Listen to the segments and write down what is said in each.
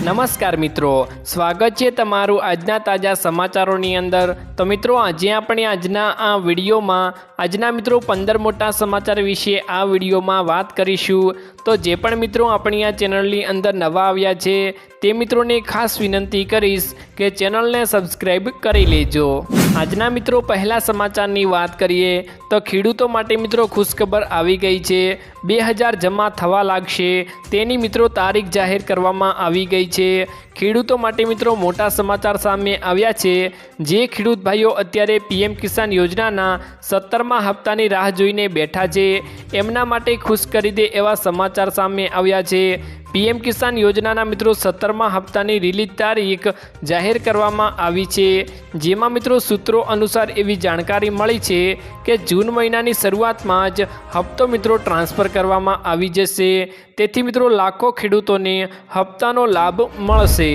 નમસ્કાર મિત્રો, સ્વાગત છે તમારું આજના તાજા સમાચારોની અંદર. તો મિત્રો, આજે આપણે આજના આ વિડીયોમાં, આજના મિત્રો પંદર મોટા સમાચાર વિશે આ વિડીયોમાં વાત કરીશું. તો જે પણ મિત્રો આપણી આ ચેનલની અંદર નવા આવ્યા છે, તે મિત્રોને ખાસ વિનંતી કરીશ કે ચેનલને સબસ્ક્રાઈબ કરી લેજો. આજના મિત્રો પહેલા સમાચારની વાત કરીએ, તો ખેડૂતો માટે મિત્રો ખુશખબર આવી ગઈ છે. બે હજાર જમા થવા લાગશે. તેની મિત્રો તારીખ જાહેર કરવામાં આવી ગઈ છે. ખેડૂતો માટે મિત્રો મોટા સમાચાર સામે આવ્યા છે. જે ખેડૂત ભાઈઓ અત્યારે પીએમ કિસાન યોજનાના સત્તરમા હપ્તાની રાહ જોઈને બેઠા છે. એમના માટે ખુશ કરી દે એવા સમાચાર સામે આવ્યા છે. પીએમ કિસાન યોજનાના મિત્રો સત્તરમા હપ્તાની રિલીઝ તારીખ જાહેર કરવામાં આવી છે. જેમાં મિત્રો સૂત્રો અનુસાર એવી જાણકારી મળી છે કે જૂન મહિનાની શરૂઆતમાં જ હપ્તો મિત્રો ટ્રાન્સફર કરવામાં આવી જશે. તેથી મિત્રો લાખો ખેડૂતોને હપ્તાનો લાભ મળશે.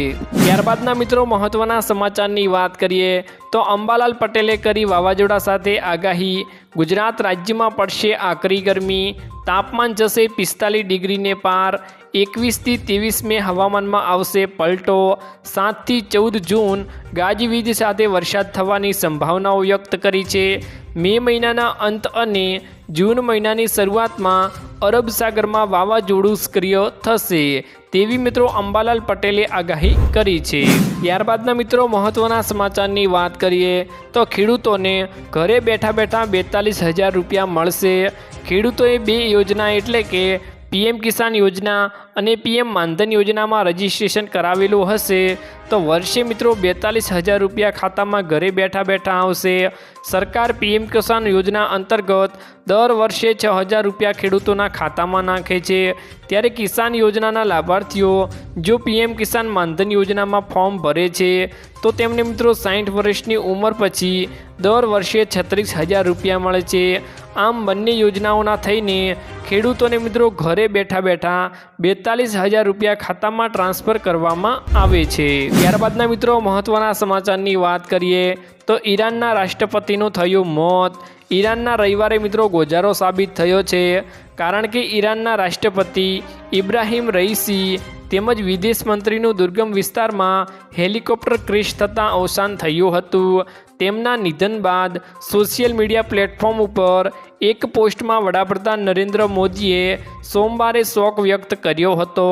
ત્યારબાદના મિત્રો મહત્ત્વના સમાચારની વાત કરીએ તો અંબાલાલ પટેલે કરી વાવાઝોડા સાથે આગાહી. ગુજરાત રાજ્યમાં પડશે આકરી ગરમી. તાપમાન જશે પિસ્તાલીસ ડિગ્રીને પાર. એકવીસથી ત્રેવીસ મે હવામાનમાં આવશે પલટો. સાતથી ચૌદ જૂન ગાજવીજ સાથે વરસાદ થવાની સંભાવનાઓ વ્યક્ત કરી છે. મે મહિનાના અંત અને જૂન મહિનાની શરૂઆતમાં અરબ સાગરમાં વાવાઝોડું સક્રિય થશે તેવી મિત્રો અંબાલાલ પટેલે આગાહી કરી છે. ત્યારબાદના મિત્રો મહત્ત્વના સમાચારની વાત કરીએ તો ખેડૂતોને ઘરે બેઠા બેઠા બેતાલીસ હજાર રૂપિયા મળશે. ખેડૂતોએ બે યોજના એટલે કે પીએમ કિસાન યોજના અને પીએમ માનધન યોજનામાં રજીસ્ટ્રેશન કરાવેલું હશે, તો વર્ષે મિત્રો બેતાલીસ હજાર રૂપિયા ખાતામાં ઘરે બેઠા બેઠા આવશે. સરકાર પીએમ કિસાન યોજના અંતર્ગત દર વર્ષે છ હજાર રૂપિયા ખેડૂતોના ખાતામાં નાખે છે. ત્યારે કિસાન યોજનાના લાભાર્થીઓ જો પીએમ કિસાન માનધન યોજનામાં ફોર્મ ભરે છે, તો તેમને મિત્રો સાઠ વર્ષની ઉંમર પછી દર વર્ષે છત્રીસ હજાર રૂપિયા મળે છે. આમ બંને યોજનાઓના થઈને ખેડૂતોને મિત્રો ઘરે બેઠા બેઠા બેતાલીસ હજાર રૂપિયા ખાતામાં ટ્રાન્સફર કરવામાં આવે છે. ત્યારબાદના મિત્રો મહત્ત્વના સમાચારની વાત કરીએ તો ઈરાનના રાષ્ટ્રપતિનું થયું મોત. ઈરાનના રવિવારે મિત્રો ગોજારો સાબિત થયો છે. કારણ કે ઈરાનના રાષ્ટ્રપતિ ઇબ્રાહિમ રઈસી તેમજ વિદેશ મંત્રીનું દુર્ગમ વિસ્તારમાં હેલિકોપ્ટર ક્રેશ થતાં અવસાન થયું હતું. તેમના નિધન બાદ સોશિયલ મીડિયા પ્લેટફોર્મ ઉપર એક પોસ્ટમાં વડાપ્રધાન નરેન્દ્ર મોદીએ સોમવારે શોક વ્યક્ત કર્યો હતો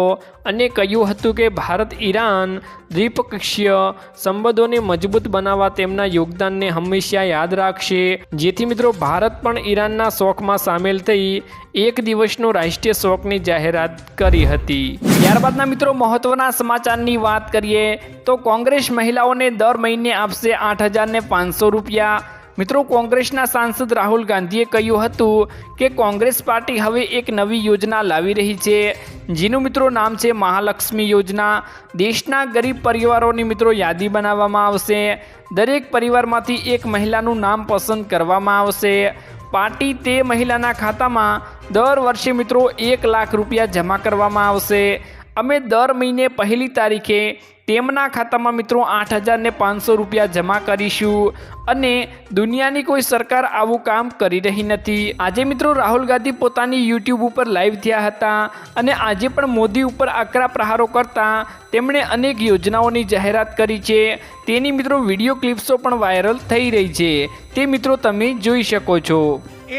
અને કહ્યું હતું કે ભારત ઈરાન દ્વિપક્ષીય સંબંધોને મજબૂત બનાવવા તેમના યોગદાનને હંમેશા યાદ રાખશે. જેથી મિત્રો, ભારત પણ ઈરાનના શોકમાં સામેલ થઈ એક દિવસનો રાષ્ટ્રીય શોકની જાહેરાત કરી હતી. ત્યારબાદના મિત્રો, મહત્વના સમાચારની વાત કરીએ તો કોંગ્રેસ મહિલાઓને દર મહિને આપશે આઠ હજારને પાંચસો રૂપિયા. મિત્રો, કોંગ્રેસના સાંસદ રાહુલ ગાંધીએ કહ્યું હતું કે કોંગ્રેસ પાર્ટી હવે એક નવી યોજના લાવી રહી છે. જેનું મિત્રો નામ છે મહાલક્ષ્મી યોજના. દેશના ગરીબ પરિવારોની મિત્રો યાદી બનાવવામાં આવશે. દરેક પરિવારમાંથી એક મહિલાનું નામ પસંદ કરવામાં આવશે. પાર્ટી તે મહિલાના ખાતામાં દર વર્ષે મિત્રો એક લાખ રૂપિયા જમા કરવામાં આવશે. અમે દર મહિને પહેલી તારીખે તેમના ખાતામાં મિત્રો આઠ હજારને પાંચસો રૂપિયા જમા કરીશું. અને દુનિયાની કોઈ સરકાર આવું કામ કરી રહી નથી. આજે મિત્રો રાહુલ ગાંધી પોતાની યુટ્યુબ ઉપર લાઈવ થયા હતા અને આજે પણ મોદી ઉપર આકરા પ્રહારો કરતા તેમણે અનેક યોજનાઓની જાહેરાત કરી છે. તેની મિત્રો વીડિયો ક્લિપ્સો પણ વાયરલ થઈ રહી છે. તે મિત્રો તમે જોઈ શકો છો.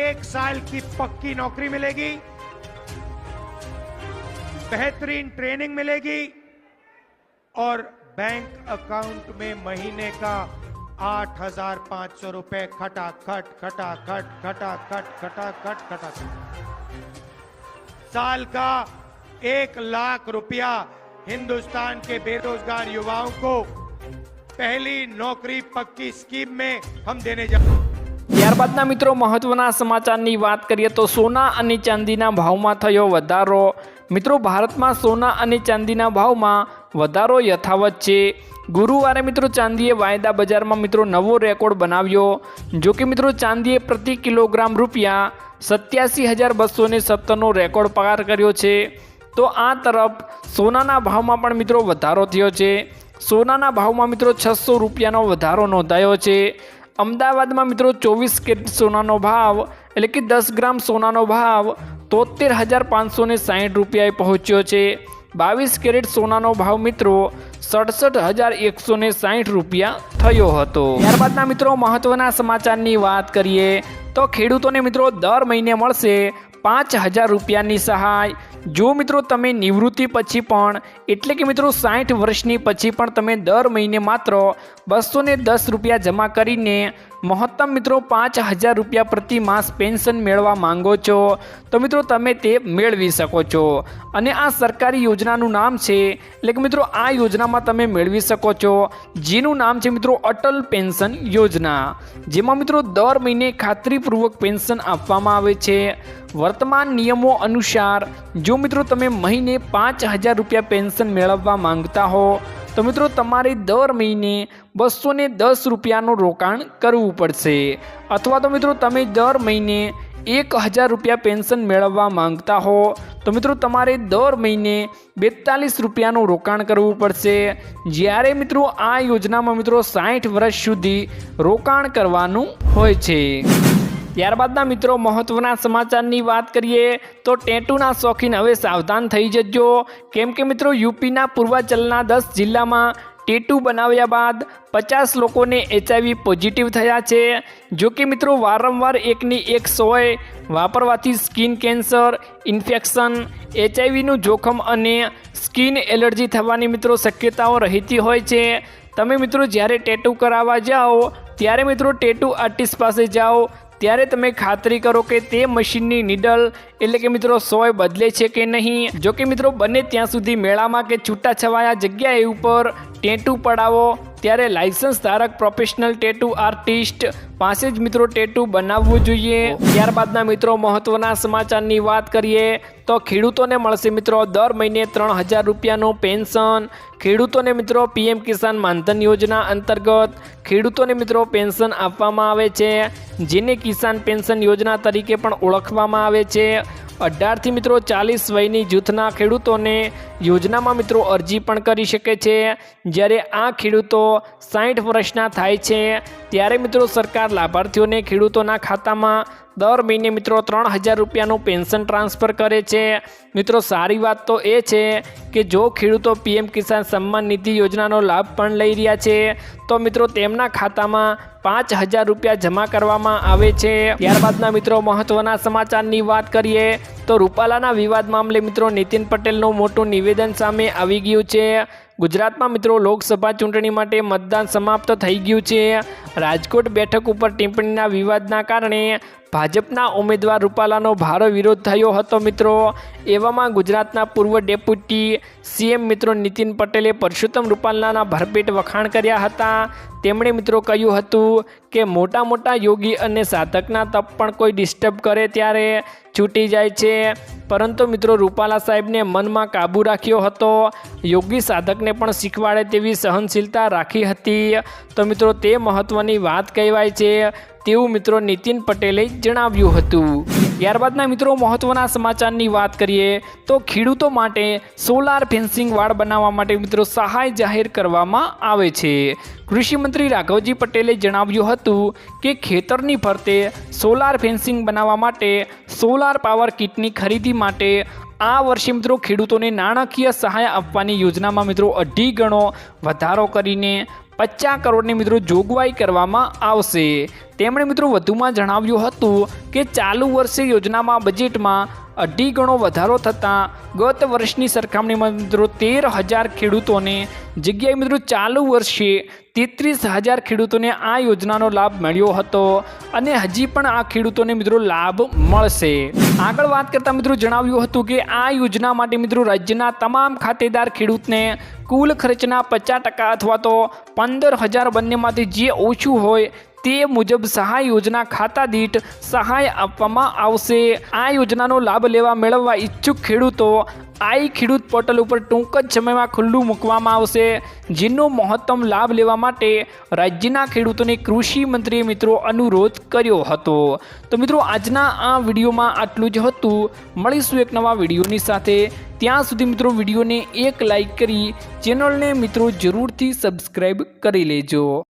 એક સાલ કી પક્કી નોકરી મિલેગી. બહેતરીન ટ્રેનિંગ મિલેગી. और बैंक अकाउंट में महीने का आठ हजार पांच सौ रुपए खटाखट खटाखट खटाखट खटाखट खटाखट साल का एक लाख रुपया हिंदुस्तान के बेरोजगार युवाओं को पहली नौकरी पक्की स्कीम में हम देने जा ત્યારબાદના મિત્રો મહત્વના સમાચારની વાત કરીએ તો સોના અને ચાંદીના ભાવમાં થયો વધારો મિત્રો ભારતમાં સોના અને ચાંદીના ભાવમાં વધારો યથાવત છે. ગુરુવારે મિત્રો ચાંદીએ વાયદા બજારમાં મિત્રો નવો રેકોર્ડ બનાવ્યો. જો કે મિત્રો ચાંદીએ પ્રતિ કિલોગ્રામ રૂપિયા સત્યાસી હજાર બસો ને સત્તરનો રેકોર્ડ પાર કર્યો છે. તો આ તરફ સોનાના ભાવમાં પણ મિત્રો વધારો થયો છે. સોનાના ભાવમાં મિત્રો છસો રૂપિયાનો વધારો નોંધાયો છે. અમદાવાદમાં મિત્રો ચોવીસ કેરેટ સોનાનો ભાવ એટલે કે દસ ગ્રામ સોનાનો ભાવ તોતેર હજાર પાંચસો ને સાહીઠ રૂપિયાએ પહોંચ્યો છે. બાવીસ કેરેટ સોનાનો ભાવ મિત્રો સડસઠ હજાર એકસો ને સાઠ રૂપિયા થયો હતો. ત્યારબાદના મિત્રો મહત્વના સમાચારની વાત કરીએ તો ખેડૂતોને મિત્રો દર મહિને મળશે પાંચ હજાર રૂપિયાની સહાય. જો મિત્રો તમે નિવૃત્તિ પછી પણ, એટલે કે મિત્રો સાઠ વર્ષની પછી પણ તમે દર મહિને માત્ર બસો દસ રૂપિયા જમા કરીને મહત્તમ મિત્રો પાંચ હજાર રૂપિયા પ્રતિ માસ પેન્શન મેળવવા માંગો છો. તો મિત્રો તમે તે મેળવી શકો છો. અને આ સરકારી યોજનાનું નામ છે. એટલે કે મિત્રો આ યોજનામાં તમે મેળવી શકો છો. જેનું નામ છે મિત્રો અટલ પેન્શન યોજના. જેમાં મિત્રો દર મહિને ખાતરીપૂર્વક પેન્શન આપવામાં આવે છે. વર્તમાન નિયમો અનુસાર જો મિત્રો તમે મહિને પાંચ હજાર રૂપિયા પેન્શન મેળવવા માંગતા હો તો મિત્રો, તમારે દર મહિને બસો દસ રૂપિયાનું રોકાણ કરવું પડશે. અથવા તો મિત્રો, તમે દર મહિને એક હજાર રૂપિયા પેન્શન મેળવવા માંગતા હો, તો મિત્રો, તમારે દર મહિને બેતાલીસ રૂપિયાનું રોકાણ કરવું પડશે. જ્યારે મિત્રો, આ યોજનામાં મિત્રો, સાઠ વર્ષ સુધી રોકાણ કરવાનું હોય છે. ત્યારબાદના મિત્રો, મહત્વના સમાચારની વાત કરીએ તો ટેટુના શોખીન હવે સાવધાન થઈ જજો. કેમ કે મિત્રો, યુપીના પૂર્વાચલના દસ જિલ્લામાં ટેટુ બનાવ્યા બાદ પચાસ લોકોને એચઆઈવી પોઝિટિવ થયા છે. જો કે મિત્રો, વારંવાર એકની એક સોય, વાપરવાથી સ્કિન કેન્સર, ઇન્ફેક્શન, એચઆઈવીનું જોખમ અને સ્કિન એલર્જી થવાની મિત્રો શક્યતાઓ રહેતી હોય છે. તમે મિત્રો, જ્યારે ટેટુ કરાવવા જાઓ, ત્યારે મિત્રો, ટેટુ આર્ટિસ્ટ પાસે જાઓ ત્યારે તમે ખાતરી કરો કે તે મશીનની નીડલ એટલે કે મિત્રો સોય બદલે છે કે નહીં? જો કે મિત્રો બને ત્યાં સુધી મેળામાં કે છૂટાછવાયા જગ્યાએ ઉપર ટેટુ પડાવો. ત્યારે લાયસન્સ ધારક પ્રોફેશનલ ટેટુ આર્ટિસ્ટ પાસે જ મિત્રો ટેટુ બનાવવું જોઈએ. ત્યારબાદના મિત્રો મહત્વના સમાચારની વાત કરીએ તો ખેડૂતોને મળશે મિત્રો દર મહિને ત્રણ હજાર રૂપિયાનું પેન્શન. ખેડૂતોને મિત્રો પીએમ કિસાન માનધન યોજના અંતર્ગત ખેડૂતોને મિત્રો પેન્શન આપવામાં આવે છે જેને કિસાન પેન્શન યોજના તરીકે પણ ઓળખવામાં આવે છે. અઢારથી મિત્રો ચાલીસ વયની જૂથના ખેડૂતોને યોજનામાં મિત્રો અરજી પણ કરી શકે છે. જ્યારે આ ખેડૂતો સાઠ વર્ષના થાય છે, ત્યારે મિત્રો સરકાર લાભાર્થીઓને ખેડૂતોના ખાતામાં દર મહિને મિત્રો ત્રણ હજાર રૂપિયાનું પેન્શન ટ્રાન્સફર કરે છે. મિત્રો, સારી વાત તો એ છે કે જો ખેડૂતો પીએમ કિસાન સન્માન નિધિ યોજનાનો લાભ પણ લઈ રહ્યા છે, તો મિત્રો તેમના ખાતામાં પાંચ હજાર રૂપિયા જમા કરવામાં આવે છે. ત્યારબાદના મિત્રો મહત્વના સમાચારની વાત કરીએ, તો રૂપાલાના વિવાદ મામલે મિત્રો નીતિન પટેલનું મોટું નિવેદન સામે આવી ગયું છે. ગુજરાતમાં મિત્રો લોકસભા ચૂંટણી માટે મતદાન સમાપ્ત થઈ ગયું છે. રાજકોટ બેઠક ઉપર ટિપ્પણીના વિવાદના કારણે ભાજપના ઉમેદવાર રૂપાલાનો ભારે વિરોધ થયો હતો મિત્રો. એવામાં ગુજરાતના પૂર્વ ડેપ્યુટી સીએમ મિત્રો નીતિન પટેલે પરસોત્તમ રૂપાલાના ભરપેટ વખાણ કર્યા હતા. તેમણે મિત્રો કહ્યું હતું કે મોટા મોટા યોગી અને સાધકના તપ પણ કોઈ ડિસ્ટર્બ કરે ત્યારે છૂટી જાય છે. પરંતુ મિત્રો, રૂપાલા સાહેબને મનમાં કાબૂ રાખ્યો હતો. યોગી સાધકને પણ શીખવાડે તેવી સહનશીલતા રાખી હતી. તો મિત્રો, તે મહત્ત્વની વાત કહેવાય છે. તેવું મિત્રો નીતિન પટેલે જણાવ્યું હતું. ત્યારબાદના મિત્રો મહત્ત્વના સમાચારની વાત કરીએ તો ખેડૂતો માટે સોલાર ફેન્સિંગ વાડ બનાવવા માટે મિત્રો સહાય જાહેર કરવામાં આવે છે. કૃષિમંત્રી રાઘવજી પટેલે જણાવ્યું હતું કે, ખેતરની ફરતે સોલાર ફેન્સિંગ બનાવવા માટે સોલાર પાવર કિટની ખરીદી માટે આ વર્ષે મિત્રો ખેડૂતોને નાણાકીય સહાય આપવાની યોજનામાં મિત્રો અઢી ગણો વધારો કરીને પચાસ કરોડની મિત્રો જોગવાઈ કરવામાં આવશે. તેમણે મિત્રો વધુમાં જણાવ્યું હતું કે ચાલુ વર્ષે યોજનામાં બજેટમાં અઢી ગણો વધારો થતાં ગત વર્ષની સરખામણીમાં મિત્રો તેર હજાર ખેડૂતોને જગ્યાએ મિત્રો ચાલુ વર્ષે તેત્રીસ હજાર ખેડૂતોને આ યોજનાનો લાભ મળ્યો હતો અને હજી પણ આ ખેડૂતોને મિત્રો લાભ મળશે. આગળ વાત કરતાં મિત્રો જણાવ્યું હતું કે આ યોજના માટે મિત્રો રાજ્યના તમામ ખાતેદાર ખેડૂતને કુલ ખર્ચના પચાસ ટકા અથવા તો પંદર હજાર બંનેમાંથી જે ઓછું હોય તે મુજબ સહાય યોજના ખાતા દીઠ સહાય આપવામાં આવશે. આ યોજનાનો લાભ લેવા મેળવવા ઈચ્છુક ખેડૂતો આઈ ખેડૂત પોર્ટલ ઉપર ટૂંક જ સમયમાં ખુલ્લું મૂકવામાં આવશે. જેનો મહત્તમ લાભ લેવા માટે રાજ્યના ખેડૂતોને કૃષિ મંત્રીએ મિત્રો અનુરોધ કર્યો હતો. તો મિત્રો, આજના આ વિડીયોમાં આટલું જ હતું. મળીશું એક નવા વિડીયોની સાથે. ત્યાં સુધી મિત્રો વિડીયોને એક લાઈક કરી ચેનલને મિત્રો જરૂરથી સબસ્ક્રાઈબ કરી લેજો.